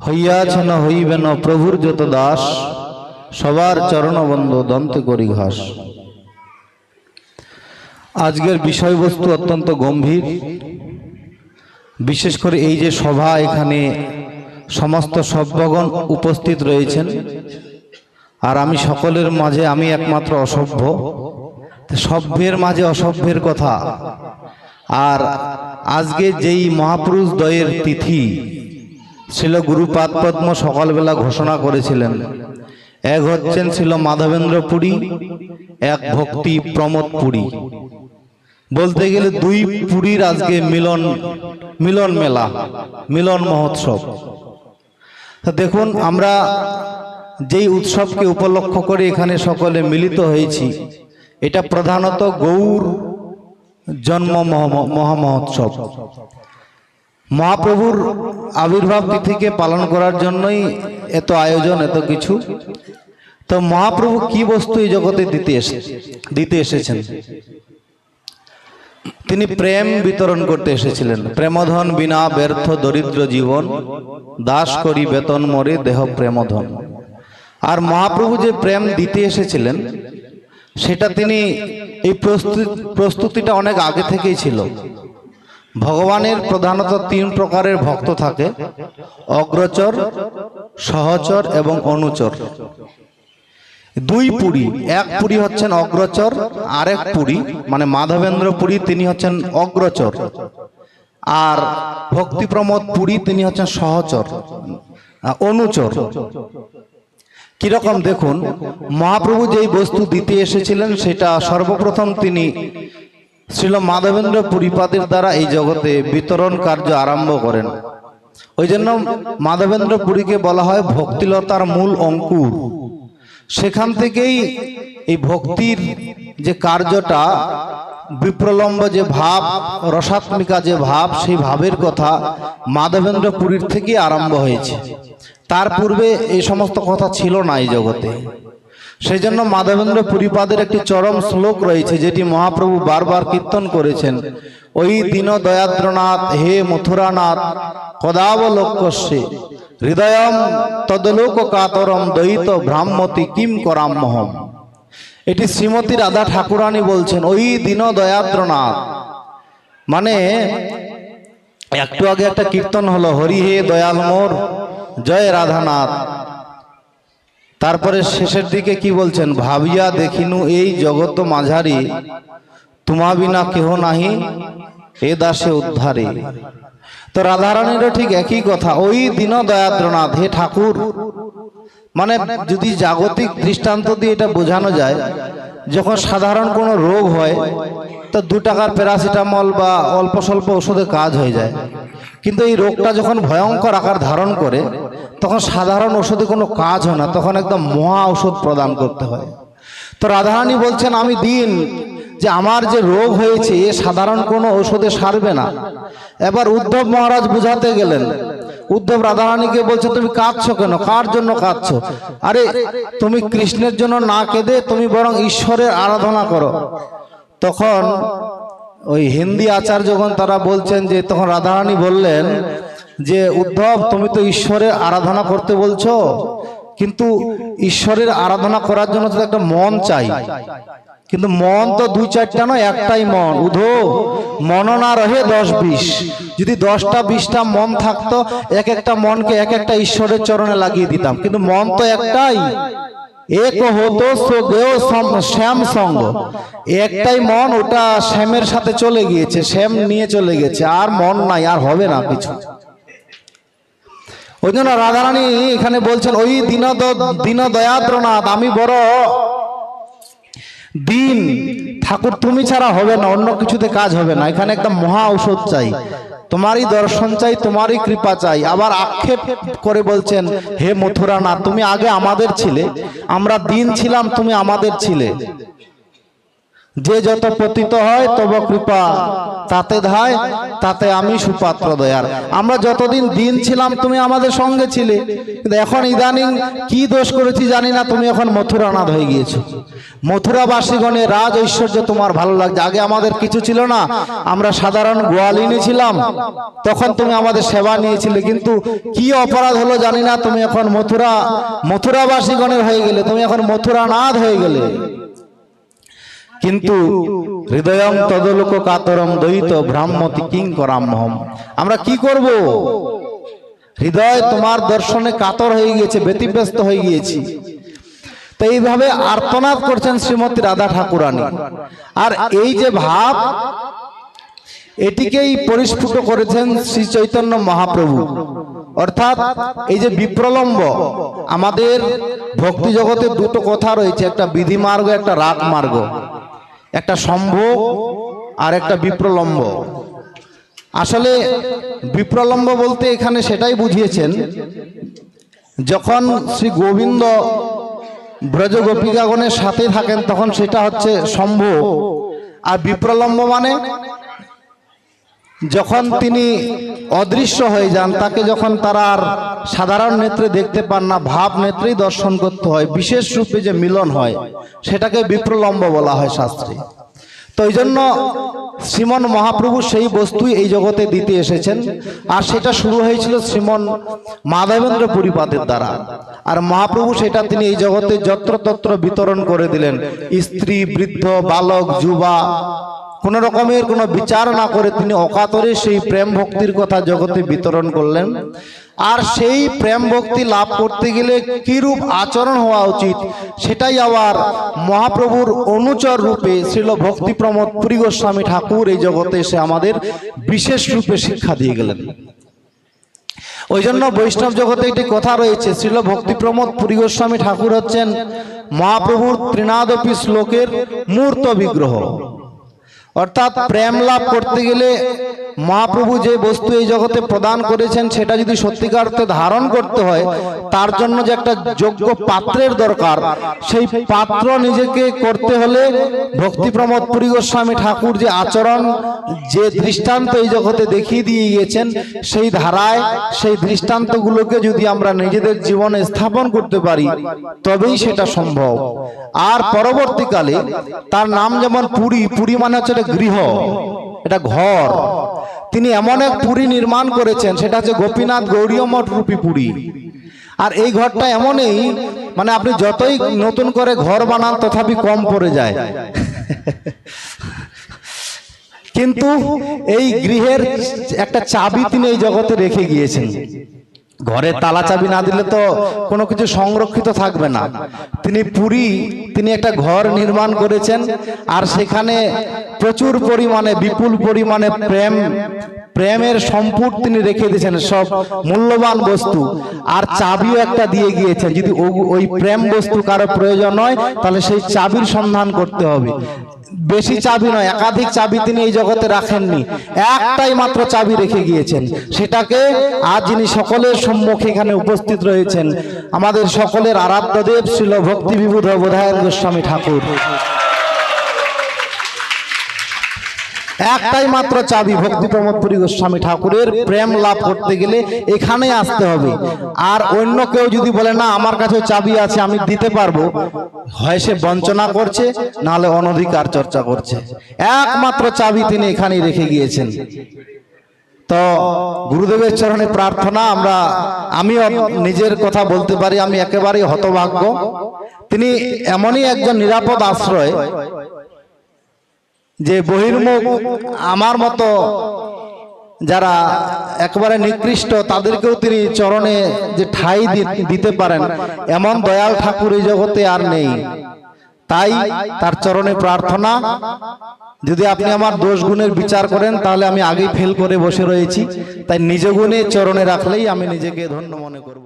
হইয়াছে না হইবে না প্রভুর যত দাস, সবার চরণবন্ধ দন্তে করি ঘাস। আজকের বিষয়বস্তু অত্যন্ত গম্ভীর। বিশেষ করে এই যে সভা এখানে সমস্ত সভ্যগণ উপস্থিত রয়েছেন, আর আমি সকলের মাঝে আমি একমাত্র অসভ্য। সভ্যের মাঝে অসভ্যের কথা। আর আজকে যেই মহাপুরুষ দ্বয়ের তিথি ছিল গুরুপাদ পদ্ম সকালবেলা ঘোষণা করেছিলেন। এক হচ্ছেন ছিল মাধবেন্দ্র পুরী, এক ভক্তি প্রমোদ পুরী। বলতে গেলে দুই পুরীর আজকে মিলন মিলন মেলা, মিলন মহোৎসব। দেখুন, আমরা যেই উৎসবকে উপলক্ষ করে এখানে সকলে মিলিত হয়েছি, এটা প্রধানত গৌর জন্ম মহ- মহামহোৎসব। মহাপ্রভুর আবির্ভাব তিথিকে পালন করার জন্যই এত আয়োজন, এত কিছু। তো মহাপ্রভু কি বস্তু এই জগতে দিতে এসে, দিতে এসেছেন? তিনি প্রেম বিতরণ করতে এসেছিলেন। প্রেমধন বিনা ব্যর্থ দরিদ্র জীবন, দাস করি বেতন মরে দেহ প্রেমধন। আর মহাপ্রভু যে প্রেম দিতে এসেছিলেন, সেটা তিনি এই প্রস্তুতি, প্রস্তুতিটা অনেক আগে থেকেই ছিল। ভগবানের প্রধানত তিন প্রকারের ভক্ত থাকে, অগ্রচর, সহচর এবং অনুচর। দুই পুরী, এক পুরী হচ্ছেন অগ্রচর, আরেক পুরী মানে মাধবেন্দ্র পুরী, তিনি হচ্ছেন অগ্রচর। আর ভক্তি প্রমোদ পুরী, তিনি হচ্ছেন সহচর, অনুচর। কীরকম দেখুন, মহাপ্রভু যেই বস্তু দিতে এসেছিলেন, সেটা সর্বপ্রথম তিনি শ্রীল মাধবেন্দ্র পুরীপাদের দ্বারা এই জগতে বিতরণ কার্য আরম্ভ করেন। ওই জন্য মাধবেন্দ্র পুরীকে বলা হয় ভক্তিলতার মূল অঙ্কুর। সেখান থেকেই এই ভক্তির যে কার্যটা, বিপ্রলম্ব যে ভাব, রসাত্মিকা যে ভাব, সেই ভাবের কথা মাধবেন্দ্র পুরীর থেকে আরম্ভ হয়েছে। তার পূর্বে এই সমস্ত কথা ছিল না এই জগতে। সেই জন্য মাধবেন্দ্র পুরীপাদের একটি চরম শ্লোক রয়েছে, যেটি মহাপ্রভু বারবার কীর্তন করেছেন। ওই দীন দয়াদ্রনাথ হে মথুরানাথ কদাবলোকস্যে হৃদয়ম তদলোক কাতরম দয়িত ভ্রাম্যতি কিম করাম্যহম। এটি শ্রীমতী রাধা ঠাকুরানী বলছেন, ওই দীন দয়াদ্রনাথ মানে একটু আগে একটা কীর্তন হলো, হরি হে দয়াল মোর, জয় রাধানাথ। তারপরে শেষের দিকে কি বলছেন? ভাবিয়া দেখিনু, এই জগত মাঝারি, তোমা বিনা কেহ নাহি, এ দাসে উদ্ধারে। তো রাধারানীরও ঠিক একই কথা, ওই দিন দয়াদ্রনাথ, হে ঠাকুর। মানে যদি জাগতিক দৃষ্টান্ত দিয়ে এটা বোঝানো যায়, যখন সাধারণ কোনো রোগ হয়, তো দু টাকার প্যারাসিটামল বা অল্প স্বল্প ওষুধে কাজ হয়ে যায়। কিন্তু এই রোগটা যখন ভয়ঙ্কর আকার ধারণ করে, তখন সাধারণ ওষুধে কোনো কাজ হয় না, তখন একদম মহা ওষুধ প্রদান করতে হয়। তো রাধারানী বলছেন, আমি দিন যে আমার যে রোগ হয়েছে, এ সাধারণ কোনো ওষুধে সারবে না। এবার উদ্ধব মহারাজ বুঝাতে গেলেন, উদ্ধব রাধারানীকে বলছে, তুমি কাঁদছো কেন? কার জন্য কাঁদছো? আরে, তুমি কৃষ্ণের জন্য না কেঁদে, তুমি বরং ঈশ্বরের আরাধনা করো। তখন ওই হিন্দি আচার যখন তারা বলছেন যে, তখন রাধারানী বললেন যে, উদ্ধব, তুমি তো ঈশ্বরের আরাধনা করতে বলছো, কিন্তু ঈশ্বরের আরাধনা করার জন্য তো একটা মন চাই। কিন্তু মন তো দুই চারটা নয়, একটাই মন। উধো মন না রহে দশ বিশ যদি দশটা বিশটা মন থাকতো, এক একটা মনকে এক একটা ঈশ্বরের চরণে লাগিয়ে দিতাম। কিন্তু মন তো একটাই। এক হতো সোগেও শ্যাম সঙ্গ। একটাই মন, ওটা শ্যামের সাথে চলে গিয়েছে, শ্যাম নিয়ে চলে গেছে, আর মন নাই, আর হবে না কিছু। ওই জন্য রাধারানী এখানে বলছেন, ওই দিন দিন দয়াদ্রনাথ আমি বড় দিন। ঠাকুর তুমি ছাড়া হবে না, অন্য কিছুতে কাজ হবে না। এখানে একদম মহা ঔষধ চাই। তোমারই দর্শন চাই, তোমারই কৃপা চাই। আবার আক্ষেপ করে বলছেন, হে মথুরা না তুমি আগে আমাদের ছিলে, আমরা দিন ছিলাম, তুমি আমাদের ছিলে। যে যত পতিত হয়, তব কৃপা। তাতে ধায়, তাতে আমি সুপাত্র দয়ার। আমরা যতদিন দিন ছিলাম, তুমি আমাদের সঙ্গে ছিলে। কিন্তু এখন ইদানিং কি দোষ করেছি জানি না, তুমি এখন মথুরানাথ হয়ে গিয়েছো। মথুরাবাসীগণের রাজ ঐশ্বর্য তোমার ভালো লাগছে। আগে আমাদের কিছু ছিল না। আমরা সাধারণ গোয়ালিনী ছিলাম। তখন তুমি আমাদের সেবা নিয়েছিলে। কিন্তু কি অপরাধ হলো জানি না, তুমি এখন মথুরা, মথুরাবাসীগণের হয়ে গেলে। তুমি এখন মথুরানাথ হয়ে গেলে। কিন্তু হৃদয়ং তদলোক কাতরম দ্বৈত ব্রাহ্মতি কিং করামহম আমরা কি করব? হৃদয় তোমার দর্শনে কাতর হয়ে গিয়েছে, ব্যতিব্যস্ত হয়ে গিয়েছি। তো এইভাবে আর্তনাদ করছেন শ্রীমতী রাধা ঠাকুরানী। আর এই যে ভাব, এটিকেই পরিস্ফুট করেছেন শ্রী চৈতন্য মহাপ্রভু। অর্থাৎ এই যে বিপ্রলম্ব, আমাদের ভক্তি জগতে দুটো কথা রয়েছে, একটা বিধি মার্গ একটা রাগ মার্গ একটা সম্ভব আর একটা বিপ্রলম্ব। আসলে বিপ্রলম্ব বলতে এখানে সেটাই বুঝিয়েছেন, যখন শ্রী গোবিন্দ ব্রজ গোপিকাগণের সাথে থাকেন, তখন সেটা হচ্ছে সম্ভব। আর বিপ্রলম্ব মানে যখন তিনি অদৃশ্য হয়ে যান, তাকে যখন তারা আর সাধারণ নেত্রে দেখতে পান না, ভাব নেত্রেই দর্শন করতে হয়, বিশেষ রূপে যে মিলন হয়, সেটাকে বিপ্রলম্ব বলা হয় শাস্ত্রে। তো এই জন্য শ্রীমন মহাপ্রভু সেই বস্তুই এই জগতে দিতে এসেছেন। আর সেটা শুরু হয়েছিল শ্রীমন মাধবেন্দ্র পরিপাতের দ্বারা। আর মহাপ্রভু সেটা তিনি এই জগতে যত্রতত্র বিতরণ করে দিলেন। স্ত্রী, বৃদ্ধ, বালক, যুবা কোন রকমের কোনো বিচার না করে তিনি অকাতরে সেই প্রেম ভক্তির কথা জগতে বিতরণ করলেন। আর সেই প্রেম ভক্তি লাভ করতে গেলে কিরূপ আচরণ হওয়া উচিত, সেটাই আবার মহাপ্রভুর অনুচর রূপে শ্রীল ভক্তি প্রমোদ পুরী গোস্বামী ঠাকুর এই জগতে এসে আমাদের বিশেষ রূপে শিক্ষা দিয়ে গেলেন। ওই জন্য বৈষ্ণব জগতে একটি কথা রয়েছে, শ্রীল ভক্তি প্রমোদ পুরী গোস্বামী ঠাকুর হচ্ছেন মহাপ্রভুর ত্রিনাদপি শ্লোকের মূর্ত বিগ্রহ। অর্থাৎ প্রেম লাভ করতে গেলে মহাপ্রভু যে বস্তু এই জগতে প্রদান করেছেন সেটা যদি সত্যিকার অর্থে ধারণ করতে হয় তার জন্য যে একটা যোগ্য পাত্রের দরকার সেই পাত্র নিজেকে করতে হলে ভক্তি প্রমোদ পুরী গোস্বামী ঠাকুর যে আচরণ যে দৃষ্টান্ত এই জগতে দেখিয়ে দিয়ে গিয়েছেন সেই ধারায় সেই দৃষ্টান্তগুলোকে যদি আমরা নিজেদের জীবনে স্থাপন করতে পারি তবেই সেটা সম্ভব। আর পরবর্তীকালে তার নাম যেমন পুরী পুরী মানে হচ্ছে গৃহ, এটা ঘর। তিনি এমন এক পুরী নির্মাণ করেছেন, সেটা হচ্ছে গোপীনাথ গৌরীয় মঠ রূপী পুরী। আর এই ঘরটা এমনই মানে আপনি যতই নতুন করে ঘর বানান, তথাপি কম পড়ে যায়। কিন্তু এই গৃহের একটা চাবি তিনি এই জগতে রেখে গিয়েছেন। ঘরের তালা চাবি না দিলে তো কোনো কিছু সংরক্ষিত থাকবে না। তিনি পুরী, তিনি একটা ঘর নির্মাণ করেছেন আর সেখানে প্রচুর পরিমাণে, বিপুল পরিমাণে প্রেম, প্রেমের সম্পুট তিনি রেখে দিয়েছেন, সব মূল্যবান বস্তু। আর চাবিও একটা দিয়ে গিয়েছেন, যদি ওই প্রেম বস্তু কারও প্রয়োজন হয়, তাহলে সেই চাবির সন্ধান করতে হবে। বেশি চাবি নয়, একাধিক চাবি তিনি এই জগতে রাখেননি। একটাই মাত্র চাবি রেখে গিয়েছেন। সেটাকে আজ যিনি সকলের সম্মুখে এখানে উপস্থিত রয়েছেন। আমাদের সকলের আরাধ্য দেব ছিল ভক্তি বিভূত বোধায়ন গোস্বামী ঠাকুর। একটাই মাত্র চাবি ভক্তি প্রমোদপুরী গোস্বামী ঠাকুরের প্রেম লাভ করতে গেলে এখানে আসতে হবে। আর অন্য কেউ যদি বলে, না, আমার কাছে চাবি আছে, আমি দিতে পারব। হয় সে বঞ্চনা করছে, নাহলে অনধিকার চর্চা করছে। একমাত্র চাবি তিনি এখানেই রেখে গিয়েছেন। তো গুরুদেবের চরণে প্রার্থনা, আমরা, আমিও নিজের কথা বলতে পারি, আমি একেবারেই হতভাগ্য। তিনি এমনই একজন নিরাপদ আশ্রয় যে বহির্মুখ আমার মতো যারা একবারে নিকৃষ্ট, তাদেরকেও তিনি চরণে যে ঠাই দিতে পারেন, এমন দয়াল ঠাকুর এই জগতে আর নেই। তাই তার চরণে প্রার্থনা, যদি আপনি আমার দোষ গুণের বিচার করেন, তাহলে আমি আগেই ফেল করে বসে রয়েছি। তাই নিজ গুণে চরণে রাখলেই আমি নিজেকে ধন্য মনে করব।